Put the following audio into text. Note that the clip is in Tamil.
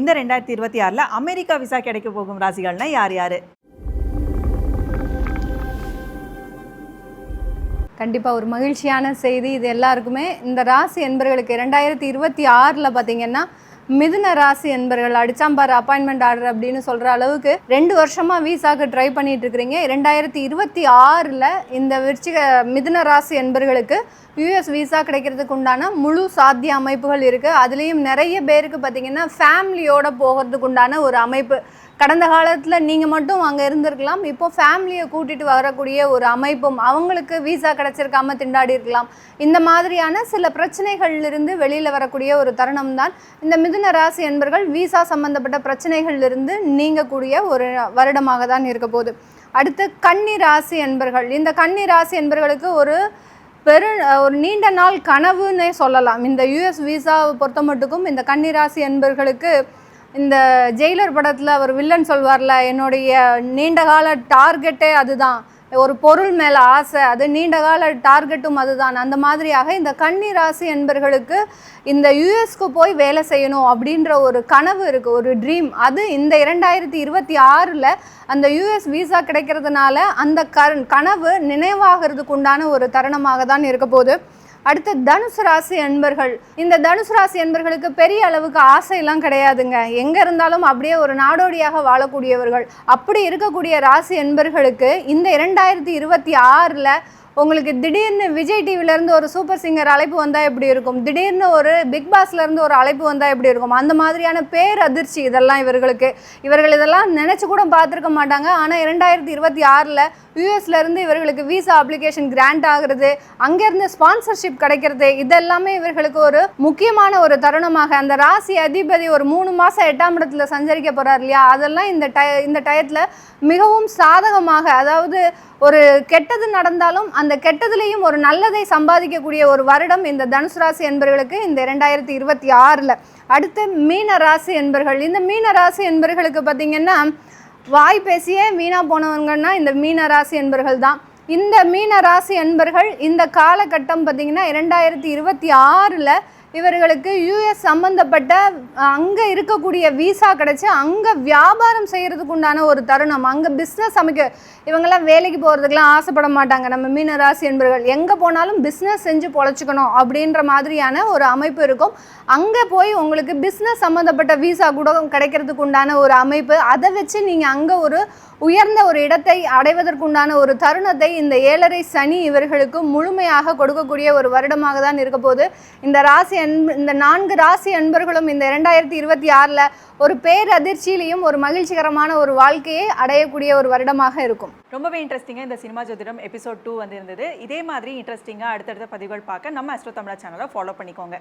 இந்த ரெண்டாயிரத்தி இருபத்தி ஆறில் அமெரிக்கா விசா கிடைக்க போகும் ராசிகள்னா யார் யார்? கண்டிப்பாக ஒரு மகிழ்ச்சியான செய்தி. இது எல்லாருக்குமே இந்த ராசி என்பர்களுக்கு ரெண்டாயிரத்தி இருபத்தி ஆறில் பார்த்தீங்கன்னா மிதுன ராசி என்பர்கள் அடிச்சாம்பார் அப்பாயின்மெண்ட் ஆர்டர் அப்படின்னு சொல்கிற அளவுக்கு ரெண்டு வருஷமாக விசாக்கு ட்ரை பண்ணிட்டு இருக்கிறீங்க. ரெண்டாயிரத்தி இருபத்தி ஆறில் இந்த விருச்சிக மிதுன ராசி என்பர்களுக்கு யூஎஸ் விசா கிடைக்கிறதுக்கு உண்டான முழு சாத்திய அமைப்புகள் இருக்குது அதுலேயும் நிறைய பேருக்கு பார்த்தீங்கன்னா ஃபேமிலியோடு போகிறதுக்கு உண்டான ஒரு அமைப்பு. கடந்த காலத்தில் நீங்கள் மட்டும் அங்கே இருந்திருக்கலாம். இப்போ ஃபேமிலியை கூட்டிகிட்டு வரக்கூடிய ஒரு அமைப்பும் அவங்களுக்கு விசா கிடச்சிருக்காம திண்டாடி இருக்கலாம். இந்த மாதிரியான சில பிரச்சனைகள்லிருந்து வெளியில் வரக்கூடிய ஒரு தருணம் தான் இந்த மிதுன ராசி என்பர்கள் விசா சம்பந்தப்பட்ட பிரச்சனைகள்லிருந்து நீங்கக்கூடிய ஒரு வருடமாக தான் இருக்க போகுது. அடுத்து கன்னி ராசி என்பர்கள் இந்த கன்னி ராசி என்பர்களுக்கு ஒரு பெரு ஒரு நீண்ட நாள் கனவுன்னே சொல்லலாம். இந்த யூஎஸ் விசாவை பொறுத்த மட்டுக்கும் இந்த கன்னிராசி என்பர்களுக்கு இந்த ஜெயிலர் படத்தில் அவர் வில்லன் சொல்வார்ல என்னுடைய நீண்ட கால டார்கெட்டே அதுதான். ஒரு பொருள் மேலே ஆசை அது நீண்ட கால டார்கெட்டும் அதுதான். அந்த மாதிரியாக இந்த கன்னி ராசி என்பர்களுக்கு இந்த யூஎஸ்க்கு போய் வேலை செய்யணும் அப்படின்ற ஒரு கனவு இருக்குது ஒரு ட்ரீம் அது இந்த இரண்டாயிரத்தி இருபத்தி ஆறில் அந்த யூஎஸ் விசா கிடைக்கிறதுனால அந்த க கனவு நினைவாகிறதுக்கு உண்டான ஒரு தருணமாக தான் இருக்க போகுது. அடுத்து தனுசு ராசி அன்பர்கள். இந்த தனுசு ராசி அன்பர்களுக்கு பெரிய அளவுக்கு ஆசையெல்லாம் கிடையாதுங்க. எங்கே இருந்தாலும் அப்படியே ஒரு நாடோடியாக வாழக்கூடியவர்கள். அப்படி இருக்கக்கூடிய ராசி அன்பர்களுக்கு இந்த இரண்டாயிரத்தி இருபத்தி ஆறில் உங்களுக்கு திடீர்னு விஜய் டிவிலேருந்து ஒரு சூப்பர் சிங்கர் அழைப்பு வந்தால் எப்படி இருக்கும்? திடீர்னு ஒரு பிக் பாஸ்லேருந்து ஒரு அழைப்பு வந்தால் எப்படி இருக்கும்? அந்த மாதிரியான பேர் அதிர்ச்சி இதெல்லாம் இவர்களுக்கு. இவர்கள் இதெல்லாம் நினச்சி கூட பார்த்துருக்க மாட்டாங்க. ஆனால் இரண்டாயிரத்தி இருபத்தி ஆறில் யூஎஸ்லேருந்து இவர்களுக்கு விசா அப்ளிகேஷன் கிராண்ட் ஆகுறது அங்கேருந்து ஸ்பான்சர்ஷிப் கிடைக்கிறது இதெல்லாமே இவர்களுக்கு ஒரு முக்கியமான ஒரு தருணமாக. அந்த ராசி அதிபதி ஒரு மூணு மாதம் எட்டாம் இடத்துல சஞ்சரிக்க போகிறார் இல்லையா? அதெல்லாம் இந்த டய இந்த டயத்தில் மிகவும் சாதகமாக அதாவது ஒரு கெட்டது நடந்தாலும் அந்த கெட்டதுலேயும் ஒரு நல்லதை சம்பாதிக்கக்கூடிய ஒரு வருடம் இந்த தனுசு ராசி என்பர்களுக்கு இந்த இரண்டாயிரத்தி இருபத்தி ஆறில். அடுத்து மீன ராசி என்பர்கள். இந்த மீன ராசி என்பர்களுக்கு பார்த்திங்கன்னா வாய் பேசியே வீணாக போனவங்கன்னா இந்த மீன ராசி என்பர்கள் தான். இந்த மீன ராசி என்பர்கள் இந்த காலகட்டம் பார்த்திங்கன்னா இரண்டாயிரத்தி இருபத்தி ஆறில் இவர்களுக்கு யூஎஸ் சம்மந்தப்பட்ட அங்கே இருக்கக்கூடிய விசா கிடச்சி அங்கே வியாபாரம் செய்கிறதுக்கு உண்டான ஒரு தருணம். அங்கே பிஸ்னஸ் அமைக்க இவங்கெல்லாம் வேலைக்கு போகிறதுக்கெலாம் ஆசைப்பட மாட்டாங்க. நம்ம மீன ராசி என்பர்கள் எங்கே போனாலும் பிஸ்னஸ் செஞ்சு பொழைச்சிக்கணும் அப்படின்ற மாதிரியான ஒரு அமைப்பு இருக்கும். அங்கே போய் உங்களுக்கு பிஸ்னஸ் சம்மந்தப்பட்ட விசா கூட கிடைக்கிறதுக்கு உண்டான ஒரு அமைப்பு. அதை வச்சு நீங்கள் அங்கே ஒரு உயர்ந்த ஒரு இடத்தை அடைவதற்குண்டான ஒரு தருணத்தை இந்த ஏழரை சனி இவர்களுக்கு முழுமையாக கொடுக்கக்கூடிய ஒரு வருடமாக தான் இருக்க போது இந்த ராசி அன்பு இந்த நான்கு ராசி அன்பர்களும் இந்த இரண்டாயிரத்தி இருபத்தி ஆறில் ஒரு பேரதிர்ச்சியிலையும் ஒரு மகிழ்ச்சிகரமான ஒரு வாழ்க்கையை அடையக்கூடிய ஒரு வருடமாக இருக்கும். ரொம்பவே இன்ட்ரெஸ்டிங்காக இந்த சினிமா ஜோதிடம் எபிசோட் டூ வந்து இருந்தது இதே மாதிரி இன்ட்ரெஸ்டிங்காக அடுத்தடுத்த பதிவுகள் பார்க்க நம்ம அஸ்ட்ரோ தமிழா சேனலை ஃபாலோ பண்ணிக்கோங்க.